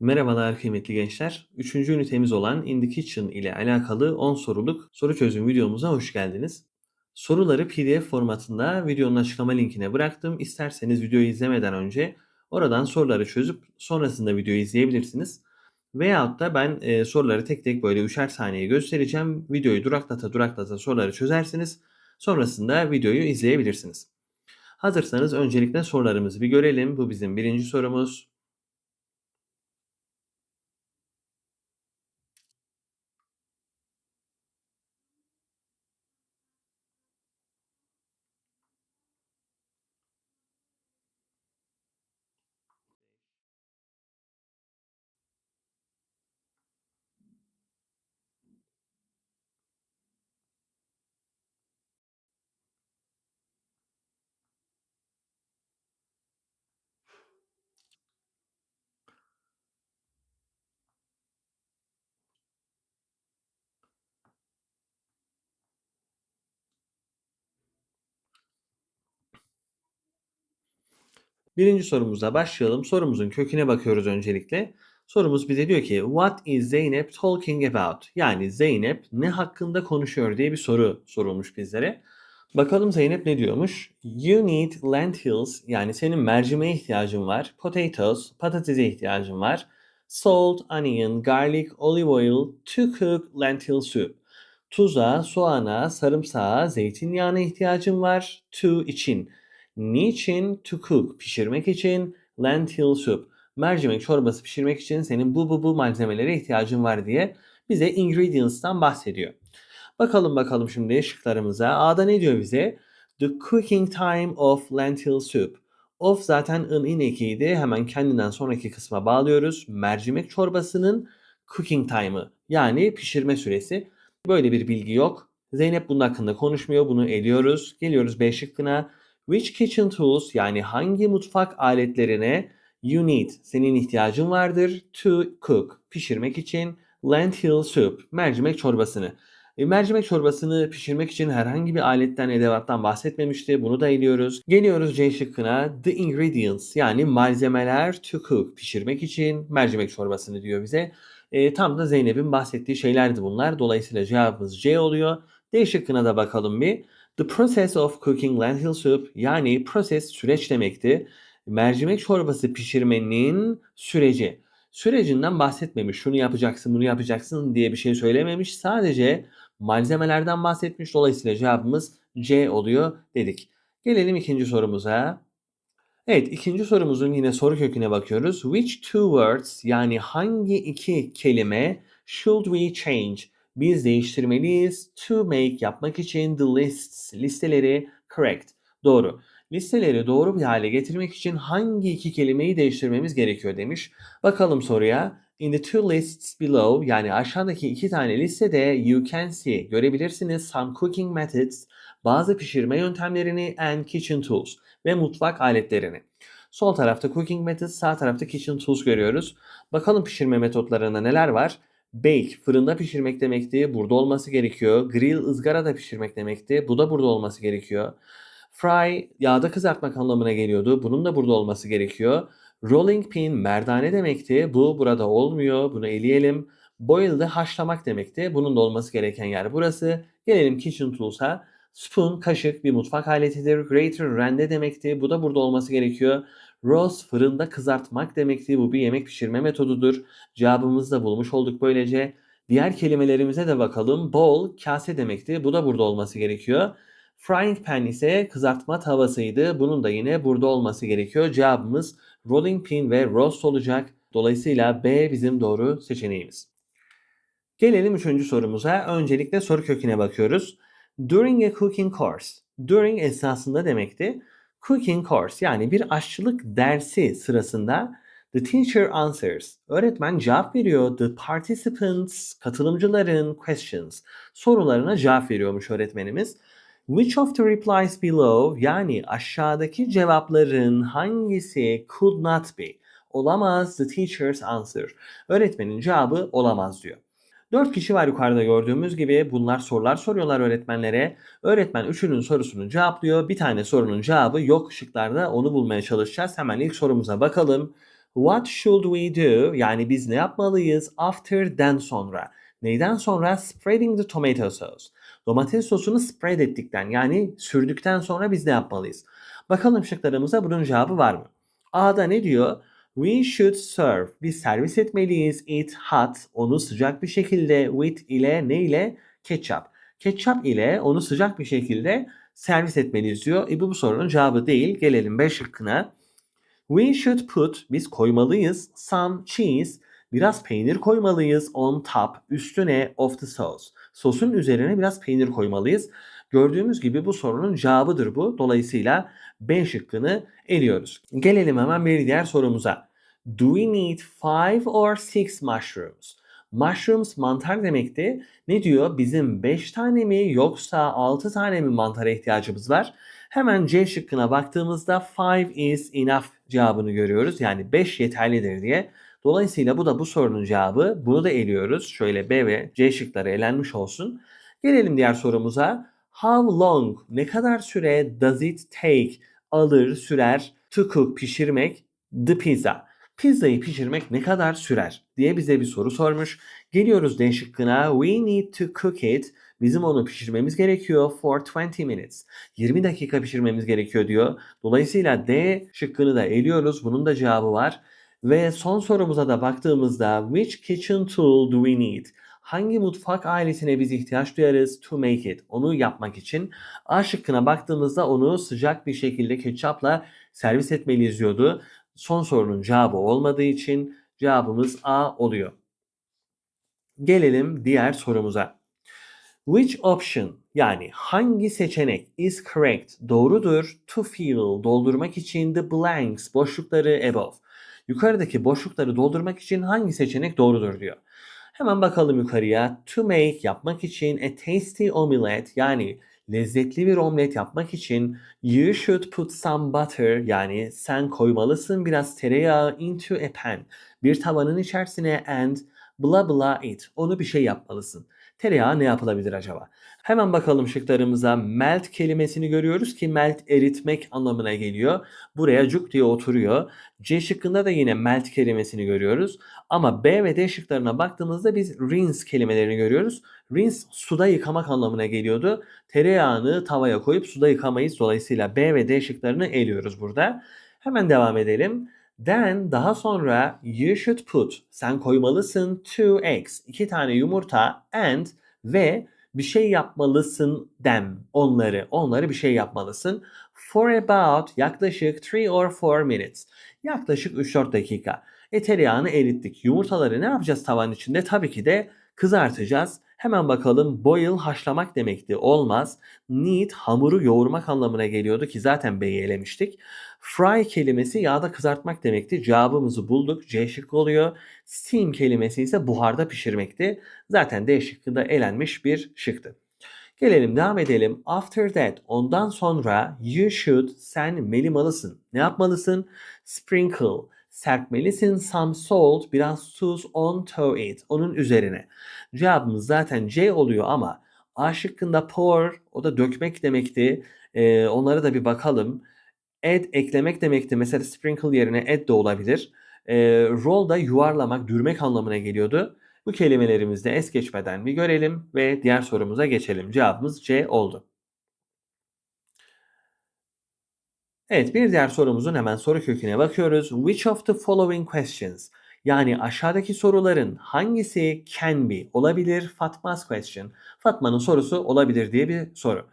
Merhabalar kıymetli gençler. Üçüncü ünitemiz olan In the Kitchen ile alakalı 10 soruluk soru çözüm videomuza hoş geldiniz. Soruları PDF formatında videonun açıklama linkine bıraktım. İsterseniz videoyu izlemeden önce oradan soruları çözüp sonrasında videoyu izleyebilirsiniz. Veyahut da ben e, soruları tek tek böyle üçer saniye göstereceğim. Videoyu duraklata duraklata soruları çözersiniz. Sonrasında videoyu izleyebilirsiniz. Hazırsanız öncelikle sorularımızı bir görelim. Bu bizim birinci sorumuz. Birinci sorumuzla başlayalım. Sorumuzun köküne bakıyoruz öncelikle. Sorumuz bize diyor ki What is Zeynep talking about? Yani Zeynep ne hakkında konuşuyor diye bir soru sorulmuş bizlere. Bakalım Zeynep ne diyormuş? You need lentils yani senin mercimeğe ihtiyacın var. Potatoes, patatese ihtiyacın var. Salt, onion, garlic, olive oil to cook lentil soup. Tuza, soğana, sarımsağa, zeytinyağına ihtiyacın var. To için. Niçin? To cook. Pişirmek için. Lentil soup. Mercimek çorbası pişirmek için senin bu bu bu malzemelere ihtiyacın var diye bize ingredients'tan bahsediyor. Bakalım bakalım şimdi şıklarımıza. A'da ne diyor bize? The cooking time of lentil soup. Of zaten ın in ekiydi. Hemen kendinden sonraki kısma bağlıyoruz. Mercimek çorbasının cooking time'ı yani pişirme süresi. Böyle bir bilgi yok. Zeynep bunun hakkında konuşmuyor. Bunu eliyoruz. Geliyoruz B şıkkına. Which kitchen tools yani hangi mutfak aletlerine you need senin ihtiyacın vardır to cook pişirmek için lentil soup mercimek çorbasını. E, mercimek çorbasını pişirmek için herhangi bir aletten edevattan bahsetmemişti. Bunu da eliyoruz. Geliyoruz C şıkkına. The ingredients yani malzemeler to cook pişirmek için mercimek çorbasını diyor bize. E, tam da Zeynep'in bahsettiği şeylerdi bunlar. Dolayısıyla cevabımız C oluyor. D şıkkına da bakalım bir. The process of cooking lentil soup yani proses süreç demekti. Mercimek çorbası pişirmenin süreci. Sürecinden bahsetmemiş. Şunu yapacaksın, bunu yapacaksın diye bir şey söylememiş. Sadece malzemelerden bahsetmiş. Dolayısıyla cevabımız C oluyor dedik. Gelelim ikinci sorumuza. Evet ikinci sorumuzun yine soru köküne bakıyoruz. Which two words yani hangi iki kelime should we change? Biz değiştirmeliyiz to make yapmak için the lists listeleri correct. Doğru. Listeleri doğru bir hale getirmek için hangi iki kelimeyi değiştirmemiz gerekiyor demiş. Bakalım soruya. In the two lists below yani aşağıdaki iki tane listede you can see görebilirsiniz some cooking methods bazı pişirme yöntemlerini and kitchen tools ve mutfak aletlerini. Sol tarafta cooking methods sağ tarafta kitchen tools görüyoruz. Bakalım pişirme metotlarında neler var? Bake fırında pişirmek demekti. Burada olması gerekiyor. Grill ızgarada pişirmek demekti. Bu da burada olması gerekiyor. Fry yağda kızartmak anlamına geliyordu. Bunun da burada olması gerekiyor. Rolling pin merdane demekti. Bu burada olmuyor. Bunu eleyelim. Boil haşlamak demekti. Bunun da olması gereken yer burası. Gelelim kitchen tools'a. Spoon kaşık bir mutfak aletidir. Grater rende demekti. Bu da burada olması gerekiyor. Roast fırında kızartmak demekti. Bu bir yemek pişirme metodudur. Cevabımızı da bulmuş olduk böylece. Diğer kelimelerimize de bakalım. Bowl kase demekti. Bu da burada olması gerekiyor. Frying pan ise kızartma tavasıydı. Bunun da yine burada olması gerekiyor. Cevabımız rolling pin ve roast olacak. Dolayısıyla B bizim doğru seçeneğimiz. Gelelim üçüncü sorumuza. Öncelikle soru köküne bakıyoruz. During a cooking course. During esnasında demekti. Cooking course yani bir aşçılık dersi sırasında the teacher answers. Öğretmen cevap veriyor. The participants, katılımcıların questions. Sorularına cevap veriyormuş öğretmenimiz. Which of the replies below yani aşağıdaki cevapların hangisi could not be? Olamaz the teacher's answer. Öğretmenin cevabı olamaz diyor. 4 kişi var yukarıda gördüğümüz gibi. Bunlar sorular soruyorlar öğretmenlere. Öğretmen üçünün sorusunu cevaplıyor. Bir tane sorunun cevabı yok şıklarda onu bulmaya çalışacağız. Hemen ilk sorumuza bakalım. What should we do? Yani biz ne yapmalıyız? After'den sonra. Neyden sonra? Spreading the tomato sauce. Domates sosunu spread ettikten yani sürdükten sonra biz ne yapmalıyız? Bakalım şıklarımıza bunun cevabı var mı? A'da ne diyor? We should serve. Biz servis etmeliyiz. It hot. Onu sıcak bir şekilde. With ile ne ile? Ketchup. Ketchup ile onu sıcak bir şekilde servis etmeliyiz diyor. E bu, bu sorunun cevabı değil. Gelelim B şıkkına. We should put. Biz koymalıyız. Some cheese. Biraz peynir koymalıyız. On top. Üstüne of the sauce. Sosun üzerine biraz peynir koymalıyız. Gördüğümüz gibi bu sorunun cevabıdır bu. Dolayısıyla B şıkkını eliyoruz. Gelelim hemen bir diğer sorumuza. Do we need five or six mushrooms? Mushrooms mantar demekti. Ne diyor? Bizim 5 tane mi yoksa 6 tane mi mantara ihtiyacımız var? Hemen C şıkkına baktığımızda 5 is enough cevabını görüyoruz. Yani 5 yeterlidir diye. Dolayısıyla bu da bu sorunun cevabı. Bunu da eliyoruz. Şöyle B ve C şıkları elenmiş olsun. Gelelim diğer sorumuza. How long, ne kadar süre does it take, alır, sürer, to cook, pişirmek, the pizza. Pizzayı pişirmek ne kadar sürer diye bize bir soru sormuş. Geliyoruz D şıkkına. We need to cook it. Bizim onu pişirmemiz gerekiyor for 20 minutes. 20 dakika pişirmemiz gerekiyor diyor. Dolayısıyla D şıkkını da eliyoruz. Bunun da cevabı var. Ve son sorumuza da baktığımızda which kitchen tool do we need? Hangi mutfak aletine biz ihtiyaç duyarız to make it? Onu yapmak için A şıkkına baktığımızda onu sıcak bir şekilde ketçapla servis etmeliyiz diyordu. Son sorunun cevabı olmadığı için cevabımız A oluyor. Gelelim diğer sorumuza. Which option yani hangi seçenek is correct doğrudur to fill doldurmak için the blanks boşlukları above. Yukarıdaki boşlukları doldurmak için hangi seçenek doğrudur diyor. Hemen bakalım yukarıya. To make yapmak için a tasty omelette yani lezzetli bir omlet yapmak için you should put some butter yani sen koymalısın biraz tereyağı into a pan. Bir tavanın içerisine and bla bla it. Onu bir şey yapmalısın. Tereyağı ne yapılabilir acaba? Hemen bakalım şıklarımıza. Melt kelimesini görüyoruz ki melt eritmek anlamına geliyor. Buraya cuk diye oturuyor. C şıkkında da yine melt kelimesini görüyoruz. Ama B ve D şıklarına baktığımızda biz rinse kelimelerini görüyoruz. Rinse suda yıkamak anlamına geliyordu. Tereyağını tavaya koyup suda yıkamayız. Dolayısıyla B ve D şıklarını eliyoruz burada. Hemen devam edelim. Then daha sonra you should put sen koymalısın two eggs iki tane yumurta and ve bir şey yapmalısın them onları onları bir şey yapmalısın for about yaklaşık 3 or 4 minutes yaklaşık 3-4 dakika. E tereyağını erittik. Yumurtaları ne yapacağız tavanın içinde? Tabii ki de kızartacağız. Hemen bakalım boil haşlamak demekti. Olmaz. Knead hamuru yoğurmak anlamına geliyordu ki zaten B'yi elemiştik. Fry kelimesi yağda kızartmak demekti. Cevabımızı bulduk. C şıkkı oluyor. Steam kelimesi ise buharda pişirmekti. Zaten D şıkkı da elenmiş bir şıktı. Gelelim devam edelim. After that ondan sonra you should sen melimalısın. Ne yapmalısın? Sprinkle serpmelisin some salt biraz tuz on to it onun üzerine. Cevabımız zaten C oluyor ama A şıkkında pour o da dökmek demekti. Ee, onlara da bir bakalım. Add eklemek demekti. Mesela sprinkle yerine add de olabilir. Ee, roll da yuvarlamak, dürmek anlamına geliyordu. Bu kelimelerimizi de es geçmeden bir görelim ve diğer sorumuza geçelim. Cevabımız C oldu. Evet bir diğer sorumuzun hemen soru köküne bakıyoruz. Which of the following questions yani aşağıdaki soruların hangisi can be olabilir? Fatma's question. Fatma'nın sorusu olabilir diye bir soru.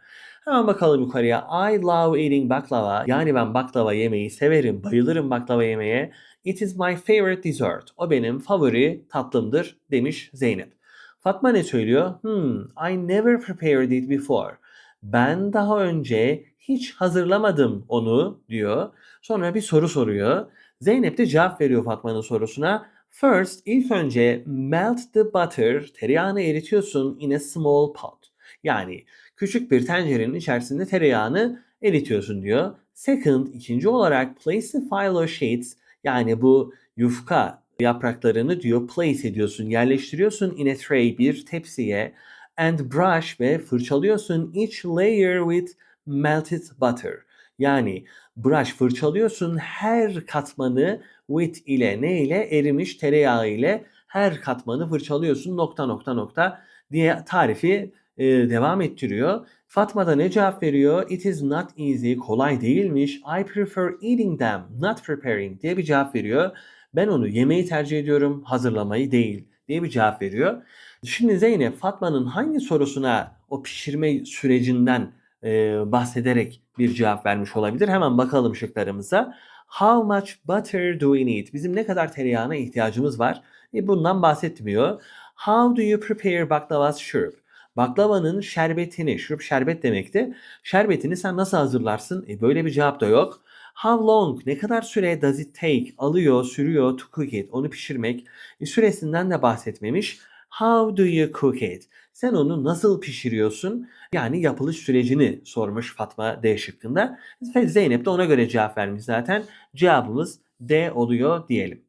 Hemen bakalım yukarıya. I love eating baklava. Yani ben baklava yemeyi severim, bayılırım baklava yemeye. It is my favorite dessert. O benim favori tatlımdır demiş Zeynep. Fatma ne söylüyor? Hmm, I never prepared it before. Ben daha önce hiç hazırlamadım onu diyor. Sonra bir soru soruyor. Zeynep de cevap veriyor Fatma'nın sorusuna. First, ilk önce melt the butter, tereyağını eritiyorsun in a small pot. Yani küçük bir tencerenin içerisinde tereyağını eritiyorsun diyor. Second, ikinci olarak place the phyllo sheets, yani bu yufka yapraklarını diyor place ediyorsun, yerleştiriyorsun in a tray bir tepsiye and brush ve fırçalıyorsun each layer with melted butter. Yani brush fırçalıyorsun her katmanı with ile ne ile erimiş tereyağı ile her katmanı fırçalıyorsun nokta nokta nokta diye tarifi e, devam ettiriyor. Fatma da ne cevap veriyor? It is not easy, kolay değilmiş. I prefer eating them, not preparing diye bir cevap veriyor. Ben onu yemeği tercih ediyorum, hazırlamayı değil diye bir cevap veriyor. Şimdi Zeynep Fatma'nın hangi sorusuna o pişirme sürecinden e, bahsederek bir cevap vermiş olabilir? Hemen bakalım şıklarımıza. How much butter do we need? Bizim ne kadar tereyağına ihtiyacımız var? E, bundan bahsetmiyor. How do you prepare baklava's syrup? Baklavanın şerbetini, şurup şerbet demekti. Şerbetini sen nasıl hazırlarsın? E, böyle bir cevap da yok. How long? Ne kadar süre does it take? Alıyor, sürüyor to cook it. Onu pişirmek. E, süresinden de bahsetmemiş. How do you cook it? Sen onu nasıl pişiriyorsun? Yani yapılış sürecini sormuş Fatma D şıkkında. Zeynep de ona göre cevap vermiş zaten. Cevabımız D oluyor diyelim.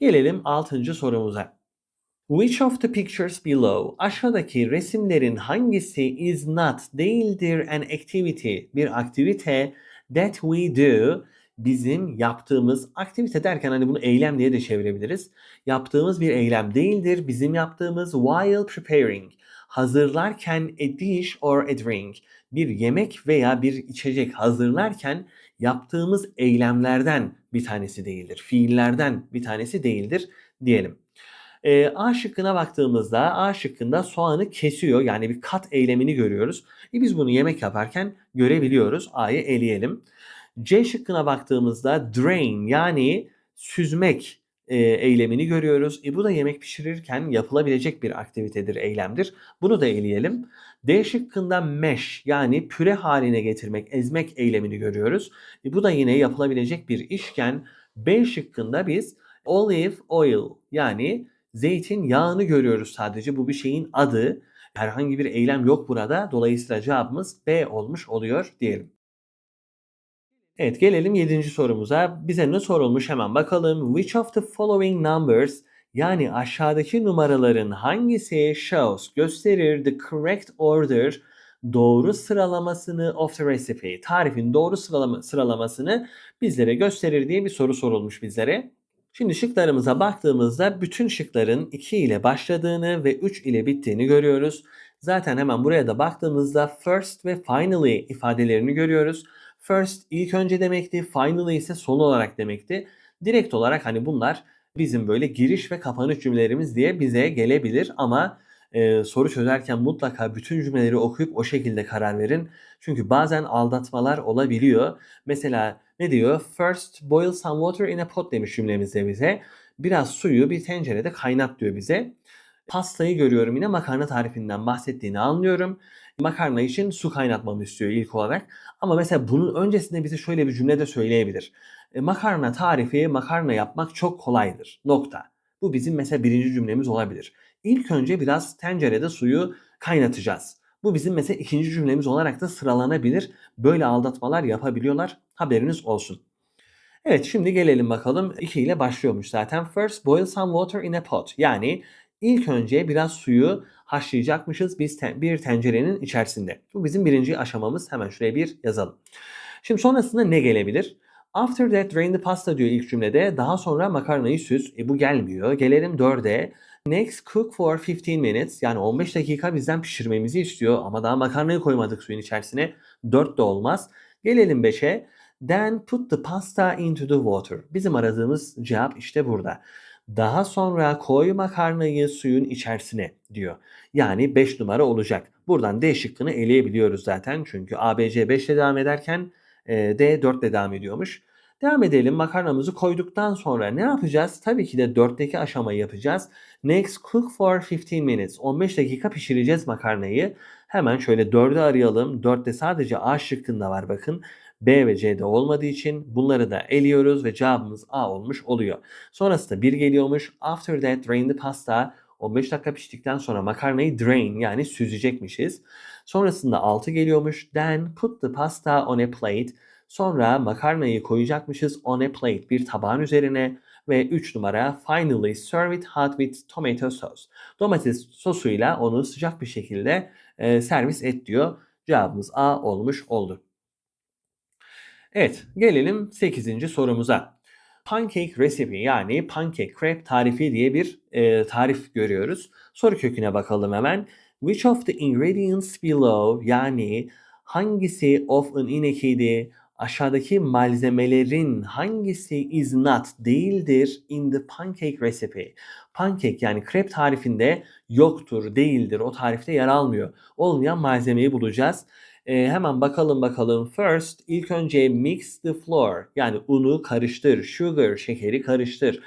Gelelim 6. sorumuza. Which of the pictures below aşağıdaki resimlerin hangisi is not değildir an activity bir aktivite that we do bizim yaptığımız aktivite derken hani bunu eylem diye de çevirebiliriz. Yaptığımız bir eylem değildir. Bizim yaptığımız while preparing hazırlarken a dish or a drink bir yemek veya bir içecek hazırlarken yaptığımız eylemlerden bir tanesi değildir. Fiillerden bir tanesi değildir diyelim. E, A şıkkına baktığımızda A şıkkında soğanı kesiyor. Yani bir kat eylemini görüyoruz. E, biz bunu yemek yaparken görebiliyoruz. A'yı eleyelim. C şıkkına baktığımızda drain yani süzmek e, eylemini görüyoruz. E, bu da yemek pişirirken yapılabilecek bir aktivitedir, eylemdir. Bunu da eleyelim. D şıkkında mesh yani püre haline getirmek, ezmek eylemini görüyoruz. E, bu da yine yapılabilecek bir işken B şıkkında biz olive oil yani zeytin yağını görüyoruz sadece. Bu bir şeyin adı. Herhangi bir eylem yok burada. Dolayısıyla cevabımız B olmuş oluyor diyelim. Evet gelelim 7. sorumuza. Bize ne sorulmuş hemen bakalım. Which of the following numbers yani aşağıdaki numaraların hangisi shows gösterir the correct order doğru sıralamasını of the recipe tarifin doğru sıralama, sıralamasını bizlere gösterir diye bir soru sorulmuş bizlere. Şimdi şıklarımıza baktığımızda bütün şıkların 2 ile başladığını ve 3 ile bittiğini görüyoruz. Zaten hemen buraya da baktığımızda first ve finally ifadelerini görüyoruz. First ilk önce demekti, finally ise son olarak demekti. Direkt olarak hani bunlar bizim böyle giriş ve kapanış cümlelerimiz diye bize gelebilir ama e, soru çözerken mutlaka bütün cümleleri okuyup o şekilde karar verin. Çünkü bazen aldatmalar olabiliyor. Mesela ne diyor? First boil some water in a pot demiş cümlemizde bize. Biraz suyu bir tencerede kaynat diyor bize. Pastayı görüyorum yine makarna tarifinden bahsettiğini anlıyorum. Makarna için su kaynatmamı istiyor ilk olarak. Ama mesela bunun öncesinde bize şöyle bir cümle de söyleyebilir. E, makarna tarifi makarna yapmak çok kolaydır. Nokta. Bu bizim mesela birinci cümlemiz olabilir. İlk önce biraz tencerede suyu kaynatacağız. Bu bizim mesela ikinci cümlemiz olarak da sıralanabilir. Böyle aldatmalar yapabiliyorlar. Haberiniz olsun. Evet şimdi gelelim bakalım. 2 ile başlıyormuş zaten. First boil some water in a pot. Yani ilk önce biraz suyu haşlayacakmışız biz te- bir tencerenin içerisinde. Bu bizim birinci aşamamız. Hemen şuraya bir yazalım. Şimdi sonrasında ne gelebilir? After that drain the pasta diyor ilk cümlede. Daha sonra makarnayı süz. E bu gelmiyor. Gelelim 4'e. Next cook for 15 minutes. Yani 15 dakika bizden pişirmemizi istiyor. Ama daha makarnayı koymadık suyun içerisine. 4 de olmaz. Gelelim 5'e. Then put the pasta into the water. Bizim aradığımız cevap işte burada. Daha sonra koy makarnayı suyun içerisine diyor. Yani 5 numara olacak. Buradan D şıkkını eleyebiliyoruz zaten. Çünkü ABC 5 ile devam ederken e, D 4 ile devam ediyormuş. Devam edelim. Makarnamızı koyduktan sonra ne yapacağız? Tabii ki de 4'teki aşamayı yapacağız. Next cook for 15 minutes. 15 dakika pişireceğiz makarnayı. Hemen şöyle 4'ü arayalım. 4'te sadece A şıkkında var bakın. B ve C'de olmadığı için bunları da eliyoruz ve cevabımız A olmuş oluyor. Sonrasında 1 geliyormuş. After that drain the pasta. 15 dakika piştikten sonra makarnayı drain yani süzecekmişiz. Sonrasında 6 geliyormuş. Then put the pasta on a plate. Sonra makarnayı koyacakmışız on a plate bir tabağın üzerine ve 3 numara finally serve it hot with tomato sauce. Domates sosuyla onu sıcak bir şekilde e, servis et diyor. Cevabımız A olmuş oldu. Evet, gelelim 8. sorumuza. Pancake recipe yani pancake crepe tarifi diye bir e, tarif görüyoruz. Soru köküne bakalım hemen. Which of the ingredients below yani hangisi of'un inekiydi? Aşağıdaki malzemelerin hangisi is not değildir in the pancake recipe? Pancake yani krep tarifinde yoktur, değildir. O tarifte yer almıyor. Olmayan malzemeyi bulacağız. Ee, hemen bakalım bakalım. First ilk önce mix the flour yani unu karıştır. Sugar şekeri karıştır.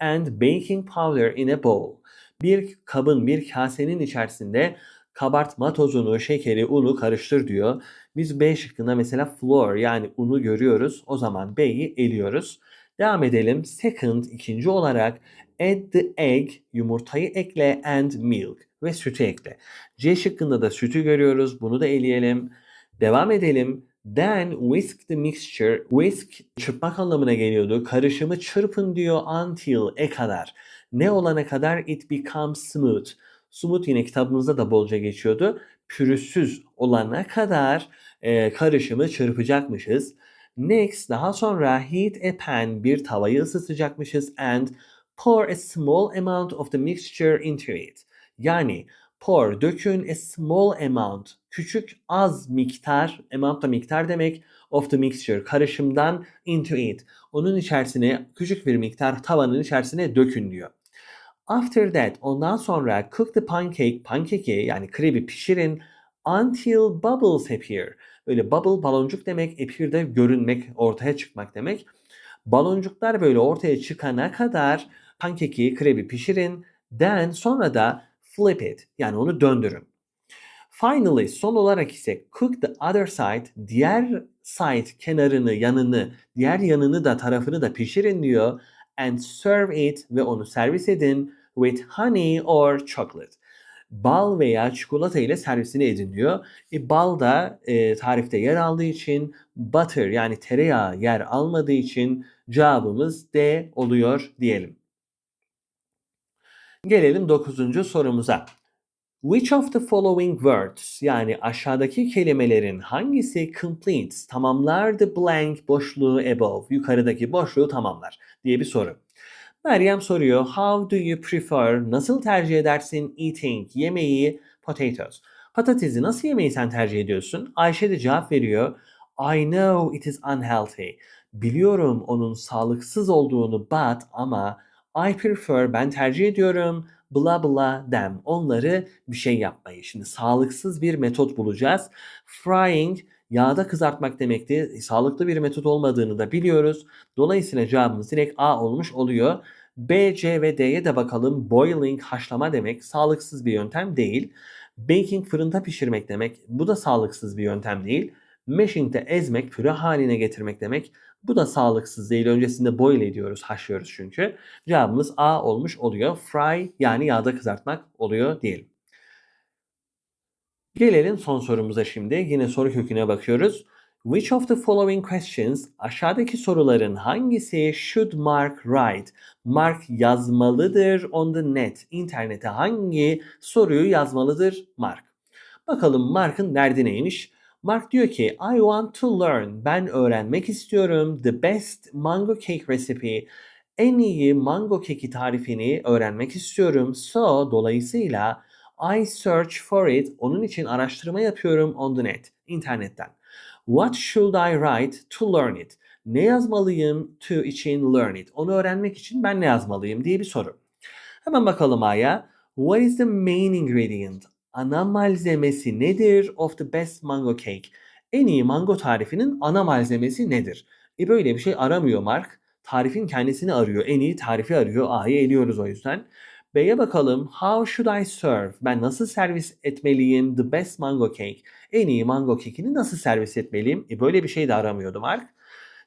And baking powder in a bowl. Bir kabın bir kasenin içerisinde kabartma tozunu, şekeri, unu karıştır diyor. Biz B şıkkında mesela flour yani unu görüyoruz. O zaman B'yi eliyoruz. Devam edelim. Second ikinci olarak add the egg yumurtayı ekle and milk ve sütü ekle. C şıkkında da sütü görüyoruz. Bunu da eleyelim. Devam edelim. Then whisk the mixture. Whisk çırpmak anlamına geliyordu. Karışımı çırpın diyor until e kadar. Ne olana kadar it becomes smooth. Smooth yine kitabımızda da bolca geçiyordu. Pürüzsüz olana kadar e, karışımı çırpacakmışız. Next daha sonra heat a pan bir tavayı ısıtacakmışız and pour a small amount of the mixture into it. Yani pour dökün a small amount küçük az miktar amount da miktar demek of the mixture karışımdan into it. Onun içerisine küçük bir miktar tavanın içerisine dökün diyor. After that ondan sonra cook the pancake pancake'i yani krebi pişirin until bubbles appear. Öyle bubble baloncuk demek appear de görünmek ortaya çıkmak demek. Baloncuklar böyle ortaya çıkana kadar pancake'i krebi pişirin. Then sonra da flip it yani onu döndürün. Finally son olarak ise cook the other side diğer side kenarını yanını diğer yanını da tarafını da pişirin diyor and serve it ve onu servis edin with honey or chocolate. Bal veya çikolata ile servisini edin diyor. E, bal da e, tarifte yer aldığı için butter yani tereyağı yer almadığı için cevabımız D oluyor diyelim. Gelelim 9. sorumuza. Which of the following words yani aşağıdaki kelimelerin hangisi completes tamamlar the blank boşluğu above yukarıdaki boşluğu tamamlar diye bir soru. Meryem soruyor how do you prefer nasıl tercih edersin eating yemeği potatoes. Patatesi nasıl yemeği sen tercih ediyorsun? Ayşe de cevap veriyor I know it is unhealthy. Biliyorum onun sağlıksız olduğunu but ama I prefer ben tercih ediyorum bla bla them. Onları bir şey yapmayı. Şimdi sağlıksız bir metot bulacağız. Frying yağda kızartmak demekti. Sağlıklı bir metot olmadığını da biliyoruz. Dolayısıyla cevabımız direkt A olmuş oluyor. B, C ve D'ye de bakalım. Boiling haşlama demek sağlıksız bir yöntem değil. Baking fırında pişirmek demek. Bu da sağlıksız bir yöntem değil. Mashing de ezmek, püre haline getirmek demek. Bu da sağlıksız değil. Öncesinde boil ediyoruz, haşlıyoruz çünkü. Cevabımız A olmuş oluyor. Fry yani yağda kızartmak oluyor diyelim. Gelelim son sorumuza şimdi. Yine soru köküne bakıyoruz. Which of the following questions aşağıdaki soruların hangisi should Mark write? Mark yazmalıdır on the net. İnternete hangi soruyu yazmalıdır Mark? Bakalım Mark'ın derdi neymiş? Mark diyor ki I want to learn. Ben öğrenmek istiyorum. The best mango cake recipe. En iyi mango keki tarifini öğrenmek istiyorum. So dolayısıyla I search for it. Onun için araştırma yapıyorum on the net. internetten. What should I write to learn it? Ne yazmalıyım to için learn it? Onu öğrenmek için ben ne yazmalıyım diye bir soru. Hemen bakalım A'ya. What is the main ingredient? Ana malzemesi nedir of the best mango cake? En iyi mango tarifinin ana malzemesi nedir? E böyle bir şey aramıyor Mark. Tarifin kendisini arıyor. En iyi tarifi arıyor. A'yı eliyoruz o yüzden. B'ye bakalım. How should I serve? Ben nasıl servis etmeliyim the best mango cake? En iyi mango kekini nasıl servis etmeliyim? E böyle bir şey de aramıyordu Mark.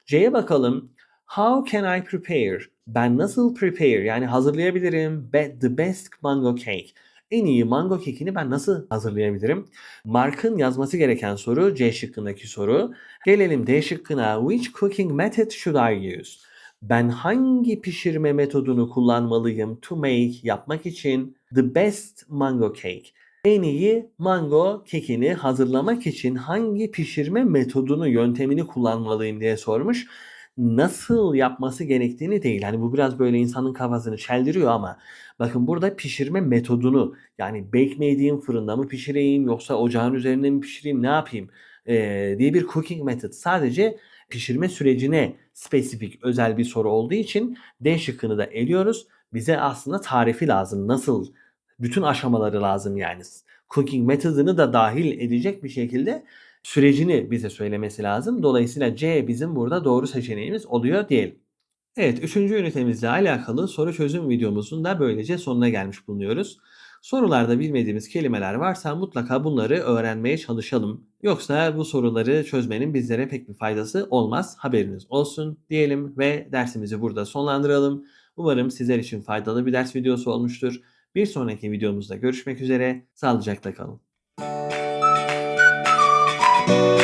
C'ye bakalım. How can I prepare? Ben nasıl prepare yani hazırlayabilirim be- the best mango cake? En iyi mango kekini ben nasıl hazırlayabilirim? Mark'ın yazması gereken soru C şıkkındaki soru. Gelelim D şıkkına. Which cooking method should I use? Ben hangi pişirme metodunu kullanmalıyım to make yapmak için the best mango cake? En iyi mango kekini hazırlamak için hangi pişirme metodunu, yöntemini kullanmalıyım diye sormuş. Nasıl yapması gerektiğini değil. Hani bu biraz böyle insanın kafasını çeldiriyor ama bakın burada pişirme metodunu yani edeyim, fırında mı pişireyim yoksa ocağın üzerinde mi pişireyim ne yapayım ee, diye bir cooking method. Sadece pişirme sürecine spesifik özel bir soru olduğu için D şıkkını da eliyoruz. Bize aslında tarifi lazım. Nasıl bütün aşamaları lazım yani. Cooking methodunu da dahil edecek bir şekilde sürecini bize söylemesi lazım. Dolayısıyla C bizim burada doğru seçeneğimiz oluyor diyelim. Evet, üçüncü ünitemizle alakalı soru çözüm videomuzun da böylece sonuna gelmiş bulunuyoruz. Sorularda bilmediğimiz kelimeler varsa mutlaka bunları öğrenmeye çalışalım. Yoksa bu soruları çözmenin bizlere pek bir faydası olmaz. Haberiniz olsun diyelim ve dersimizi burada sonlandıralım. Umarım sizler için faydalı bir ders videosu olmuştur. Bir sonraki videomuzda görüşmek üzere. Sağlıcakla kalın. thank you